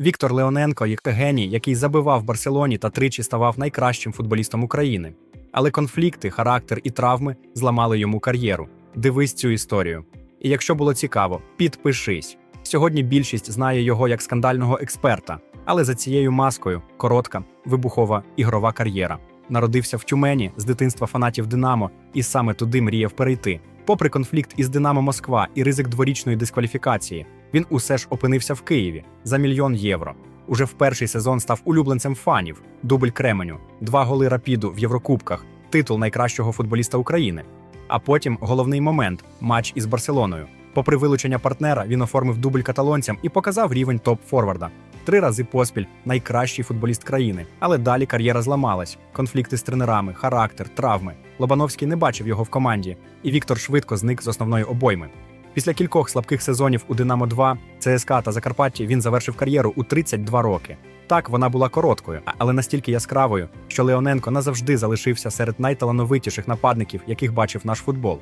Віктор Леоненко як геній, який забивав в Барселоні та тричі ставав найкращим футболістом України. Але конфлікти, характер і травми зламали йому кар'єру. Дивись цю історію. І якщо було цікаво, підпишись. Сьогодні більшість знає його як скандального експерта, але за цією маскою коротка, вибухова ігрова кар'єра. Народився в Тюмені з дитинства фанатів Динамо і саме туди мріяв перейти. Попри конфлікт із Динамо Москва і ризик дворічної дискваліфікації, він усе ж опинився в Києві за мільйон євро. Уже в перший сезон став улюбленцем фанів, дубль Кременю, два голи рапіду в Єврокубках, титул найкращого футболіста України. А потім головний момент матч із Барселоною. Попри вилучення партнера, він оформив дубль каталонцям і показав рівень топ-форварда. Три рази поспіль найкращий футболіст країни. Але далі кар'єра зламалась: конфлікти з тренерами, характер, травми. Лобановський не бачив його в команді, і Віктор швидко зник з основної обойми. Після кількох слабких сезонів у Динамо 2, ЦСКА та Закарпатті він завершив кар'єру у 32 роки. Так, вона була короткою, але настільки яскравою, що Леоненко назавжди залишився серед найталановитіших нападників, яких бачив наш футбол.